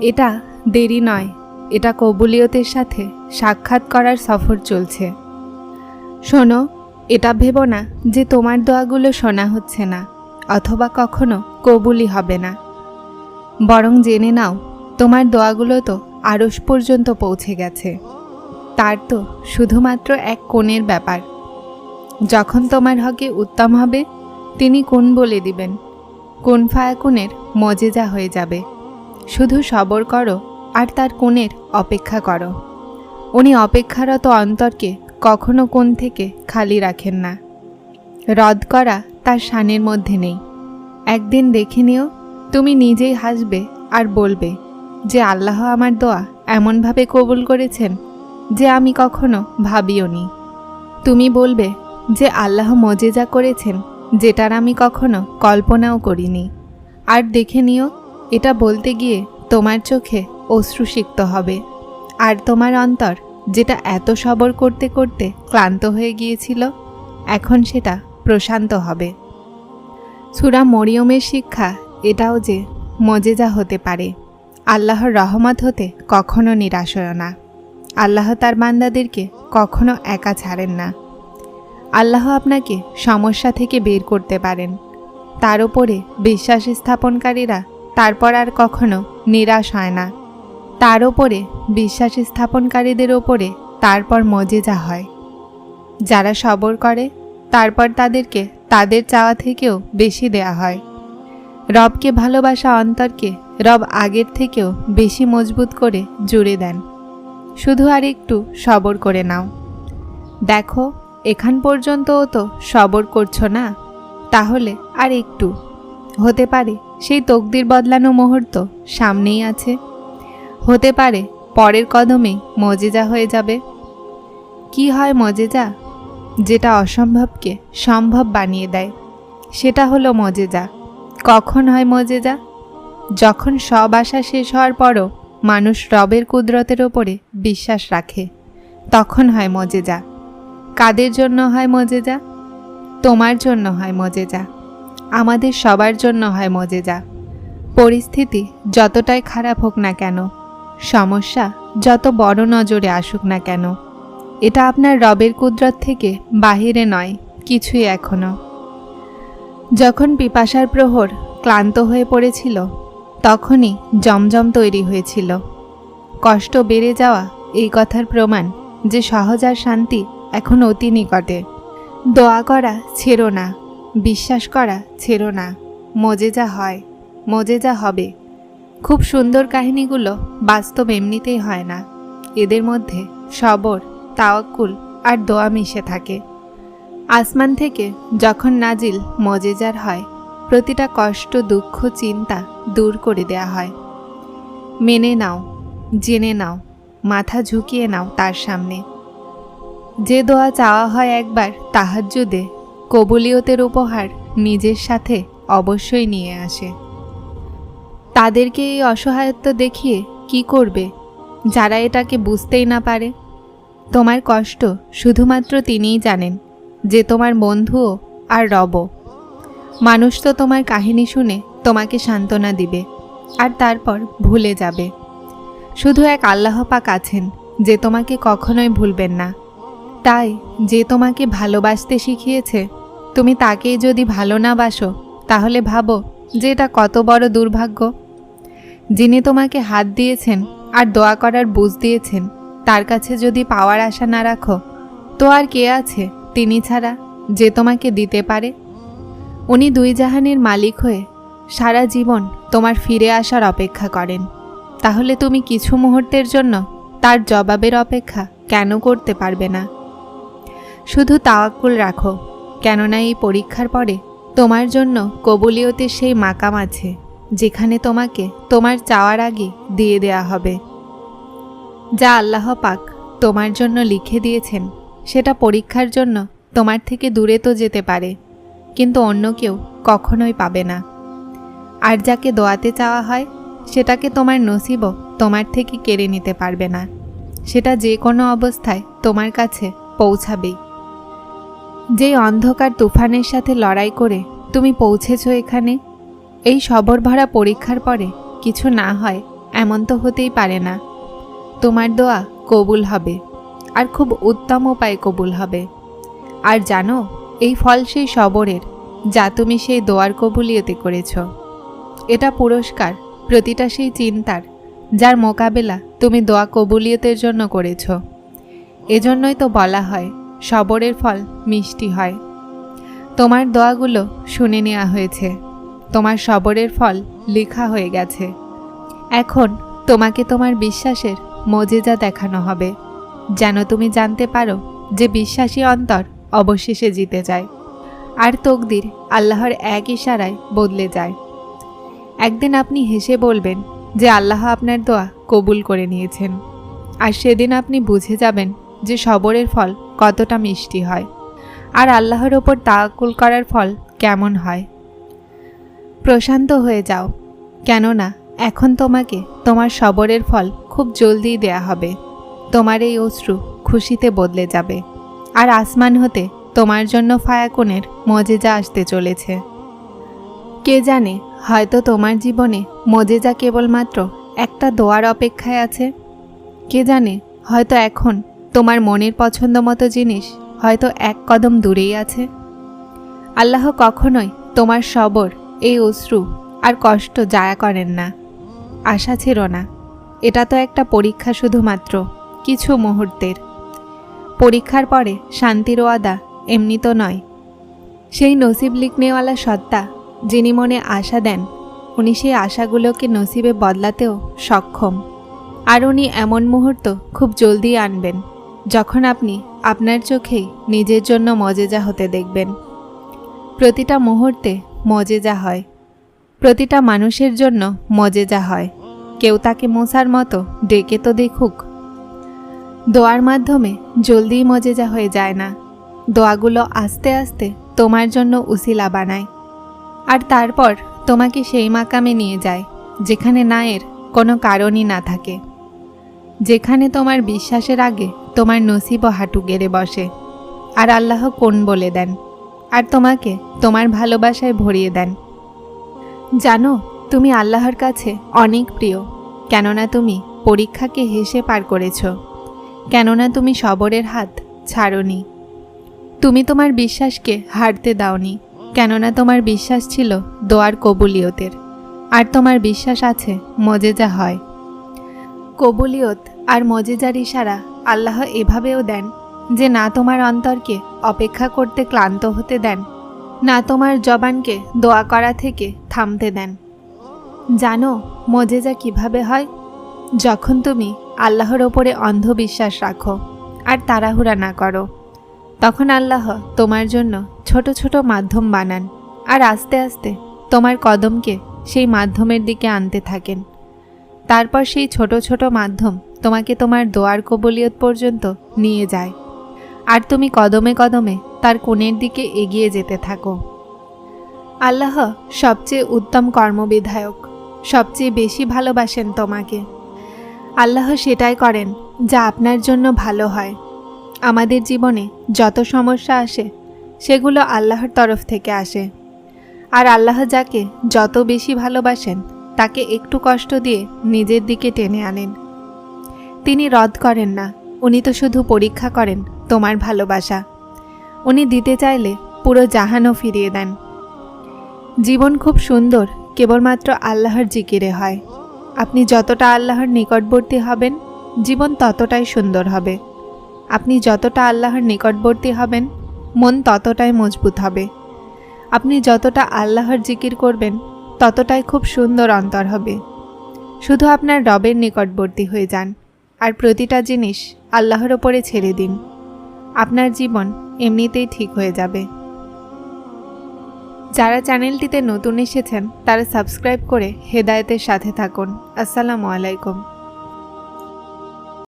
এটা দেরি নয়। এটা কবুলিয়তের সাথে সাক্ষাৎ করার সফর চলছে। শোনো, এটা ভেবো না যে তোমার দোয়াগুলো শোনা হচ্ছে না, অথবা কখনো কবুলি হবে না। বরং জেনে নাও, তোমার দোয়াগুলো তো আড়স পর্যন্ত পৌঁছে গেছে। তার তো শুধুমাত্র এক কোণের ব্যাপার। যখন তোমার হকে উত্তম হবে, তিনি কোন বলে দিবেন। কোন ফায়াকুনের মজেজা হয়ে যাবে। শুধু সবর করো আর তার কোণের অপেক্ষা করো। উনি অপেক্ষারত অন্তরকে কখনো কোন থেকে খালি রাখেন না। রদ করা তার শানের মধ্যে নেই। একদিন দেখে নিও, তুমি নিজেই হাসবে আর বলবে যে আল্লাহ আমার দোয়া এমনভাবে কবুল করেছেন যে আমি কখনো ভাবিও নি। তুমি বলবে যে আল্লাহ মজেজা করেছেন যেটার আমি কখনো কল্পনাও করিনি। আর দেখে নিও এটা বলতে গিয়ে তোমার চোখে অশ্রুসিক্ত হবে। আর তোমার অন্তর, যেটা এত সবর করতে করতে ক্লান্ত হয়ে গিয়েছিল, এখন সেটা প্রশান্ত হবে। সুরা মরিয়মের শিক্ষা এটাও যে মজেজা হতে পারে। আল্লাহর রহমত হতে কখনো নিরাশ না। আল্লাহ তার বান্দাদেরকে কখনো একা ছাড়েন না। আল্লাহ আপনাকে সমস্যা থেকে বের করতে পারেন। তার ওপরে বিশ্বাস স্থাপনকারীরা তারপর আর কখনো নিরাশ হয় না। তার ওপরে বিশ্বাস স্থাপনকারীদের ওপরে তারপর মজেজা হয়। যারা সবর করে, তারপর তাদেরকে তাদের চাওয়া থেকেও বেশি দেয়া হয়। রবকে ভালোবাসা অন্তরকে রব আগের থেকেও বেশি মজবুত করে জুড়ে দেন। শুধু আর একটু সবর করে নাও। দেখো, এখান পর্যন্তও তো সবর করছ না? তাহলে আর একটু হতে পারে সেই তকদির বদলানো মুহূর্ত সামনেই আছে। হতে পারে পরের কদমেই মজেজা হয়ে যাবে। কি হয় মজেজা? যেটা অসম্ভবকে সম্ভব বানিয়ে দেয়। সেটা হলো মজেজা। কখন হয় মজেজা? যখন সব আশা শেষ হওয়ার পরও মানুষ রবের কুদরতের ওপরে বিশ্বাস রাখে, তখন হয় মজেজা। কাদের জন্য হয় মজেজা? তোমার জন্য হয় মজেজা। আমাদের সবার জন্য হয় মজেজা। পরিস্থিতি যতটাই খারাপ হোক না কেন, সমস্যা যত বড় নজরে আসুক না কেন, এটা আপনার রবের কুদরত থেকে বাহিরে নয়, কিছুই এখনও যখন পিপাসার প্রহর ক্লান্ত হয়ে পড়েছিল, তখনই জমজম তৈরি হয়েছিল। কষ্ট বেড়ে যাওয়া এই কথার প্রমাণ যে সহজ আর শান্তি এখন অতি নিকটে। দোয়া করা ছেড়ো না। বিশ্বাস করা ছেড়ো না। মজেজা হয় মজেজা হবে। খুব সুন্দর কাহিনীগুলো বাস্তব এমনিতেই হয় না। এদের মধ্যে সবর, তাওয়াক্কুল আর দোয়া মিশে থাকে। আসমান থেকে যখন নাজিল মজেজার হয়, প্রতিটা কষ্ট, দুঃখ, চিন্তা দূর করে দেয়া হয়। মেনে নাও, জেনে নাও, মাথা ঝুঁকিয়ে নাও তার সামনে। যে দোয়া চাওয়া হয় একবার তাহার তাহাজ্জুদে কবুলিয়তের উপহার নিজের সাথে অবশ্যই নিয়ে আসে। তাদেরকে এই অসহায়ত্ব দেখিয়ে কি করবে? যারা এটাকে বুঝতেই না পারে। তোমার কষ্ট শুধুমাত্র তিনিই জানেন যে তোমার বন্ধুও আর রব মানুষ তো তোমার কাহিনী শুনে তোমাকে সান্ত্বনা দিবে আর তারপর ভুলে যাবে। শুধু এক আল্লাহ পাক আছেন যে তোমাকে কখনোই ভুলবেন না। তাই যে তোমাকে ভালোবাসতে শিখিয়েছে তুমি তাকেই যদি ভালো না বাসো, তাহলে ভাবো যে এটা কত বড় দুর্ভাগ্য। যিনি তোমাকে হাত দিয়েছেন আর দোয়া করার বুঝ দিয়েছেন, তার কাছে যদি পাওয়ার আশা না রাখো, তো আর কে আছে তিনি ছাড়া যে তোমাকে দিতে পারে? উনি দুই জাহানের মালিক হয়ে সারা জীবন তোমার ফিরে আসার অপেক্ষা করেন। তাহলে তুমি কিছু মুহূর্তের জন্য তার জবাবের অপেক্ষা কেন করতে পারবে না? শুধু তাওয়াক্কুল রাখো। কেননা এই পরীক্ষার পরে তোমার জন্য কবুলিয়তের সেই মাকাম আছে, যেখানে তোমাকে তোমার চাওয়ার আগে দিয়ে দেয়া হবে। যা আল্লাহ পাক তোমার জন্য লিখে দিয়েছেন, সেটা পরীক্ষার জন্য তোমার থেকে দূরে তো যেতে পারে, কিন্তু অন্য কেউ কখনোই পাবে না। আর যাকে দোয়াতে চাওয়া হয়, সেটাকে তোমার নসিবও তোমার থেকে কেড়ে নিতে পারবে না। সেটা যে কোনো অবস্থায় তোমার কাছে পৌঁছাবেই। যেই অন্ধকার তুফানের সাথে লড়াই করে তুমি পৌঁছেছ এখানে, এই সবর ভরা পরীক্ষার পরে কিছু না হয় এমন তো হতেই পারে না। তোমার দোয়া কবুল হবে, আর খুব উত্তম উপায়ে কবুল হবে। আর জানো, এই ফল সেই সবরের, যা তুমি সেই দোয়ার কবুলিয়তে করেছ। এটা পুরস্কার, প্রতিটা সেই চিন্তার, যার মোকাবেলা তুমি দোয়া কবুলিয়তের জন্য করেছ। এজন্যই তো বলা হয় সবরের ফল মিষ্টি হয়। তোমার দোয়াগুলো শুনে নেওয়া হয়েছে। তোমার সবরের ফল লেখা হয়ে গেছে। এখন তোমাকে তোমার বিশ্বাসের মজেজা দেখানো হবে। যেন তুমি জানতে পারো যে বিশ্বাসী অন্তর অবশেষে জিতে যায়। আর তকদির আল্লাহর এক ইশারায় বদলে যায়। একদিন আপনি হেসে বলবেন যে আল্লাহ আপনার দোয়া কবুল করে নিয়েছেন। আর সেদিন আপনি বুঝে যাবেন যে সবরের ফল কতটা মিষ্টি হয়। আর আল্লাহর ওপর তাকুল করার ফল কেমন হয়? প্রশান্ত হয়ে যাও। কেননা, এখন তোমাকে তোমার সবরের ফল খুব জলদিই দেয়া হবে। তোমার এই অশ্রু খুশিতে বদলে যাবে। আর আসমান হতে তোমার জন্য ফায়াকুনের মজেজা আসতে চলেছে। কে জানে, হয়তো তোমার জীবনে মজেজা কেবলমাত্র একটা দোয়ার অপেক্ষায় আছে? কে জানে, হয়তো এখন তোমার মনের পছন্দ মতো জিনিস হয়তো এক কদম দূরেই আছে। আল্লাহ কখনোই তোমার সবর, এই অশ্রু আর কষ্ট জায়া করেন না। আশা ছিল না। এটা তো একটা পরীক্ষা শুধুমাত্র, কিছু মুহূর্তের। পরীক্ষার পরে শান্তির ওয়াদা এমনি তো নয়। সেই নসিব লিখনেওয়ালা সত্তা যিনি মনে আশা দেন, উনি সেই আশাগুলোকে নসিবে বদলাতেও সক্ষম। আর উনি এমন মুহূর্ত খুব জলদি আনবেন। যখন আপনি আপনার চোখেই নিজের জন্য মজেজা হতে দেখবেন, প্রতিটা মুহূর্তে মজেজা হয়। প্রতিটা মানুষের জন্য মজেজা হয়। কেউ তাকে মশার মতো ডেকে তো দেখুক। দোয়ার মাধ্যমে জলদিই মজেজা হয়ে যায় না। দোয়াগুলো আস্তে আস্তে তোমার জন্য উসিলা বানায়। আর তারপর তোমাকে সেই মাকামে নিয়ে যায়, যেখানে নায়ের কোনো কারণই না থাকে। যেখানে তোমার বিশ্বাসের আগে তোমার নসিব হাঁটু গেড়ে বসে। আর আল্লাহ কোন বলে দেন? আর তোমাকে তোমার ভালোবাসায় ভরিয়ে দেন। জানো, তুমি আল্লাহর কাছে অনেক প্রিয়। কেননা তুমি পরীক্ষাকে হেসে পার করেছ। কেননা তুমি সবরের হাত ছাড়নি। তুমি তোমার বিশ্বাসকে হারতে দাওনি। কেননা তোমার বিশ্বাস ছিল দোয়ার কবুলিয়তের। আর তোমার বিশ্বাস আছে মজেজা হয়। কবুলিয়ত আর মজেজার ইশারা আল্লাহ এভাবেও দেন যে না তোমার অন্তরকে অপেক্ষা করতে ক্লান্ত হতে দেন, না তোমার জবানকে দোয়া করা থেকে থামতে দেন। জানো মজেজা কীভাবে হয়? যখন তুমি আল্লাহর ওপরে অন্ধবিশ্বাস রাখো আর তাড়াহুড়া না করো, তখন আল্লাহ তোমার জন্য ছোট ছোট মাধ্যম বানান আর আস্তে আস্তে তোমার কদমকে সেই মাধ্যমের দিকে আনতে থাকেন। তারপর সেই ছোট ছোট মাধ্যম তোমাকে তোমার দোয়ার কবলিয়ত পর্যন্ত নিয়ে যায়। আর তুমি কদমে কদমে তার কোণের দিকে এগিয়ে যেতে থাকো। আল্লাহ সবচেয়ে উত্তম কর্মবিধায়ক, সবচেয়ে বেশি ভালোবাসেন তোমাকে। আল্লাহ সেটাই করেন যা আপনার জন্য ভালো হয়। আমাদের জীবনে যত সমস্যা আসে, সেগুলো আল্লাহর তরফ থেকে আসে। আর আল্লাহ যাকে যত বেশি ভালোবাসেন, তাকে একটু কষ্ট দিয়ে নিজের দিকে টেনে আনেন। তিনি রদ করেন না। উনি তো শুধু পরীক্ষা করেন, তোমার ভালোবাসা। উনি দিতে চাইলে পুরো জাহানও ফিরিয়ে দেন। জীবন খুব সুন্দর, কেবলমাত্র আল্লাহর জিকিরে হয়। আপনি যতটা আল্লাহর নিকটবর্তী হবেন, জীবন ততটাই সুন্দর হবে। আপনি যতটা আল্লাহর নিকটবর্তী হবেন, মন ততটাই মজবুত হবে। আপনি যতটা আল্লাহর জিকির করবেন, ততটাই খুব সুন্দর অন্তর হবে। শুধু আপনার রবের নিকটবর্তী হয়ে যান। আর প্রতিটা জিনিস আল্লাহর ওপরে ছেড়ে দিন। আপনার জীবন এমনিতেই ঠিক হয়ে যাবে। যারা চ্যানেলটিতে নতুন এসেছেন, তারা সাবস্ক্রাইব করে হেদায়েতের সাথে থাকুন। আসসালামু আলাইকুম।